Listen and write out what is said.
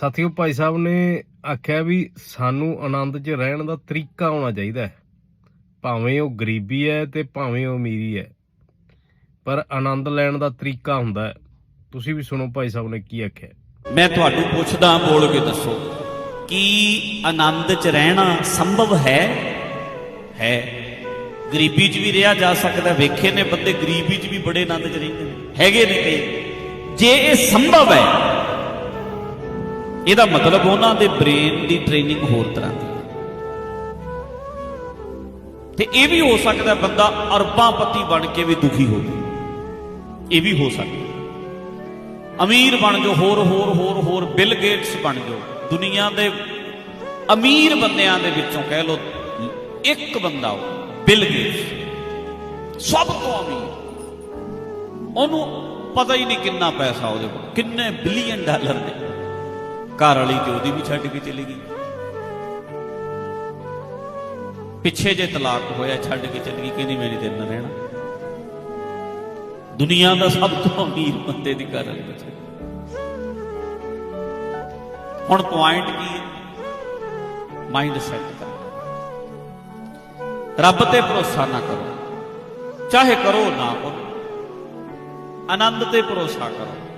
ਸਾਥੀਓ, ਭਾਈ ਸਾਹਿਬ ਨੇ ਆਖਿਆ ਵੀ ਸਾਨੂੰ ਆਨੰਦ 'ਚ ਰਹਿਣ ਦਾ ਤਰੀਕਾ ਹੋਣਾ ਚਾਹੀਦਾ ਹੈ। ਭਾਵੇਂ ਉਹ ਗਰੀਬੀ ਹੈ ਤੇ ਭਾਵੇਂ ਉਹ ਅਮੀਰੀ ਹੈ, ਪਰ ਆਨੰਦ ਲੈਣ ਦਾ ਤਰੀਕਾ ਹੁੰਦਾ ਹੈ। ਤੁਸੀਂ ਵੀ ਸੁਣੋ, ਭਾਈ ਸਾਹਿਬ ਨੇ ਕੀ ਆਖਿਆ ਮੈਂ ਤੁਹਾਨੂੰ ਪੁੱਛਦਾ ਬੋਲ ਕੇ ਦੱਸੋ, ਕੀ ਆਨੰਦ 'ਚ ਰਹਿਣਾ ਸੰਭਵ ਹੈ? ਹੈ। ਗਰੀਬੀ 'ਚ ਵੀ ਰਿਹਾ ਜਾ ਸਕਦਾ, ਵੇਖੇ ਨੇ ਬੰਦੇ, ਗਰੀਬੀ 'ਚ ਵੀ ਬੜੇ ਆਨੰਦ 'ਚ ਰਹਿੰਦੇ ਨੇ। ਹੈਗੇ ਨੇ ਕਈ। ਜੇ ਇਹ ਸੰਭਵ ਹੈ ਇਹਦਾ ਮਤਲਬ ਉਹਨਾਂ ਦੇ ਬ੍ਰੇਨ ਦੀ ਟ੍ਰੇਨਿੰਗ ਹੋਰ ਤਰ੍ਹਾਂ ਦੀ ਤੇ ਇਹ ਵੀ ਹੋ ਸਕਦਾ ਬੰਦਾ ਅਰਬਾਂਪਤੀ ਬਣ ਕੇ ਵੀ ਦੁਖੀ ਹੋਵੇ। ਇਹ ਵੀ ਹੋ ਸਕਦਾ। ਅਮੀਰ ਬਣ ਜਾਓ, ਹੋਰ ਹੋਰ ਹੋਰ ਹੋਰ, ਬਿਲ ਗੇਟਸ ਬਣ ਜਾਓ। ਦੁਨੀਆ ਦੇ ਅਮੀਰ ਬੰਦਿਆਂ ਦੇ ਵਿੱਚੋਂ ਕਹਿ ਲਓ, ਇੱਕ ਬੰਦਾ ਉਹ ਬਿਲ ਗੇਟਸ। ਸਭ ਤੋਂ ਅਮੀਰ। ਉਹਨੂੰ ਪਤਾ ਹੀ ਨਹੀਂ ਕਿੰਨਾ ਪੈਸਾ ਉਹਦੇ ਕੋਲ, ਕਿੰਨੇ ਬਿਲੀਅਨ ਡਾਲਰ ਨੇ ਘਰ ਵਾਲੀ ਤੇ ਉਹਦੀ ਵੀ ਛੱਡ ਕੇ ਚਲੀ ਗਈ। ਪਿੱਛੇ ਜੇ ਤਲਾਕ ਹੋਇਆ ਛੱਡ ਕੇ ਚਲੀ ਗਈ, ਕਹਿੰਦੀ ਮੇਰੀ ਦਿਨ ਨਾਲ ਰਹਿਣਾ। ਦੁਨੀਆ ਦਾ ਸਭ ਤੋਂ ਅਮੀਰ ਬੰਦੇ ਦੀ ਘਰ ਵਾਲੀ ਬਚੇ। ਹੁਣ ਪੁਆਇੰਟ ਕੀ ਹੈ? ਮਾਈਂਡ ਸੈਟ ਕਰ। ਰੱਬ ਤੇ ਭਰੋਸਾ ਨਾ ਕਰੋ। ਚਾਹੇ ਕਰੋ ਨਾ ਕਰੋ। ਆਨੰਦ ਤੇ ਭਰੋਸਾ ਕਰੋ।